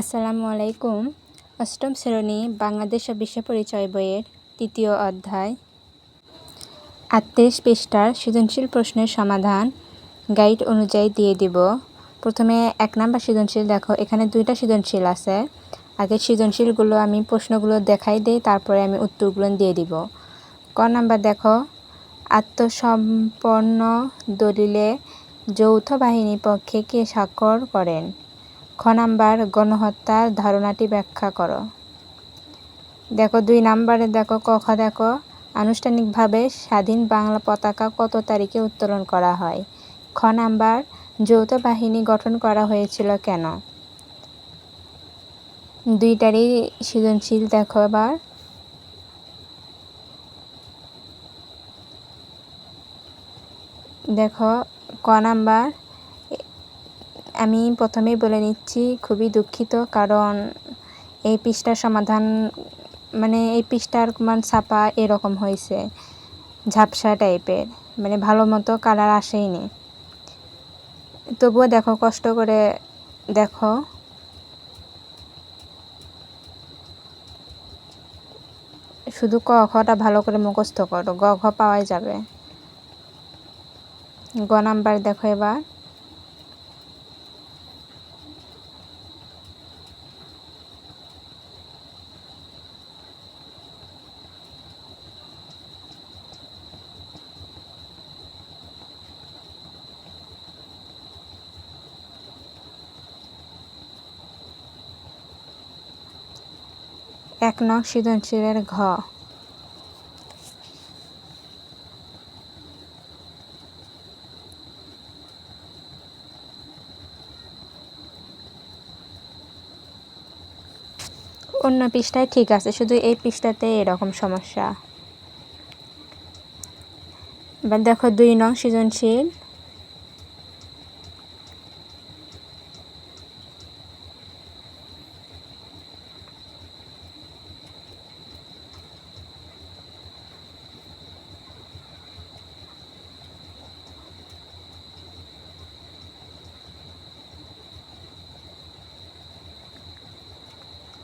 আসসালামু আলাইকুম। অষ্টম শ্রেণি বাংলাদেশ ও বিশ্ব পরিচয় বইয়ের তৃতীয় অধ্যায়। আটত্রিশ পৃষ্ঠার সৃজনশীল প্রশ্নের সমাধান গাইড অনুযায়ী দিয়ে দিব। প্রথমে এক নাম্বার সৃজনশীল দেখো, এখানে দুইটা সৃজনশীল আছে। আগে সৃজনশীলগুলো আমি প্রশ্নগুলো দেখাই দিই, তারপরে আমি উত্তরগুলো দিয়ে দিব। ক নাম্বার দেখো, আত্মসম্পন্ন দলিলে যৌথ বাহিনী পক্ষে কে স্বাক্ষর করেন? খ নাম্বার গণহত্যার ধারণাটি ব্যাখ্যা করো। দেখো, দুই নাম্বারে দেখো কখ দেখো, আনুষ্ঠানিকভাবে স্বাধীন বাংলা পতাকা কত তারিখে উত্তোলন করা হয়? খ নাম্বার, যৌথ বাহিনী গঠন করা হয়েছিল কেন? দুইটারই সৃজনশীল দেখো এবার। দেখো, ক নাম্বার আমি প্রথমেই বলে নিচ্ছি, খুবই দুঃখিত। কারণ এই পৃষ্ঠার সমাধান মানে এই পৃষ্ঠার মান ছাপা এরকম হয়েছে, ঝাপসা টাইপের। মানে ভালো মতো কালার আসেইনি। তবুও দেখো, কষ্ট করে দেখো। শুধু ক খটা ভালো করে মুখস্থ করো। গ, ঘ পাওয়াই যাবে। গ নাম্বার দেখো এবার। এক নং সৃজনশীলের ঘ। অন্য পৃষ্ঠায় ঠিক আছে, শুধু এই পৃষ্ঠাতে এরকম সমস্যা। এবার দেখো দুই নং সৃজনশীল।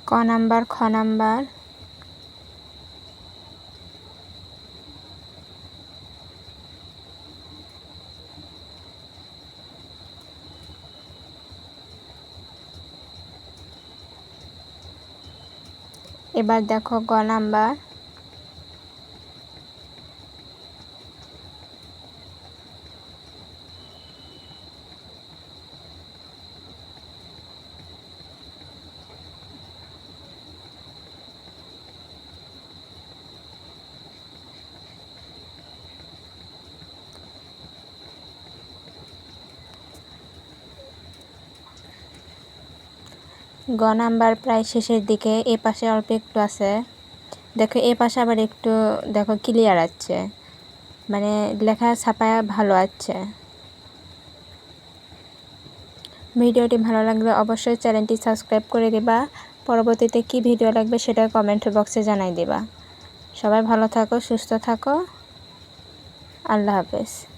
ক নাম্বার খ নাম্বার। এবার দেখো গ নাম্বার। গ নাম্বার প্রায় শেষের দিকে, এ পাশে অল্প একটু আছে। দেখো, এ পাশে আবার একটু, দেখো ক্লিয়ার আছে। মানে লেখা ছাপায় ভালো আছে। ভিডিওটি ভালো লাগলে অবশ্যই চ্যানেলটি সাবস্ক্রাইব করে দিবা। পরবর্তীতে কি ভিডিও লাগবে সেটা কমেন্ট বক্সে জানাই দিবা। সবাই ভালো থাকো, সুস্থ থাকো। আল্লাহ হাফেজ।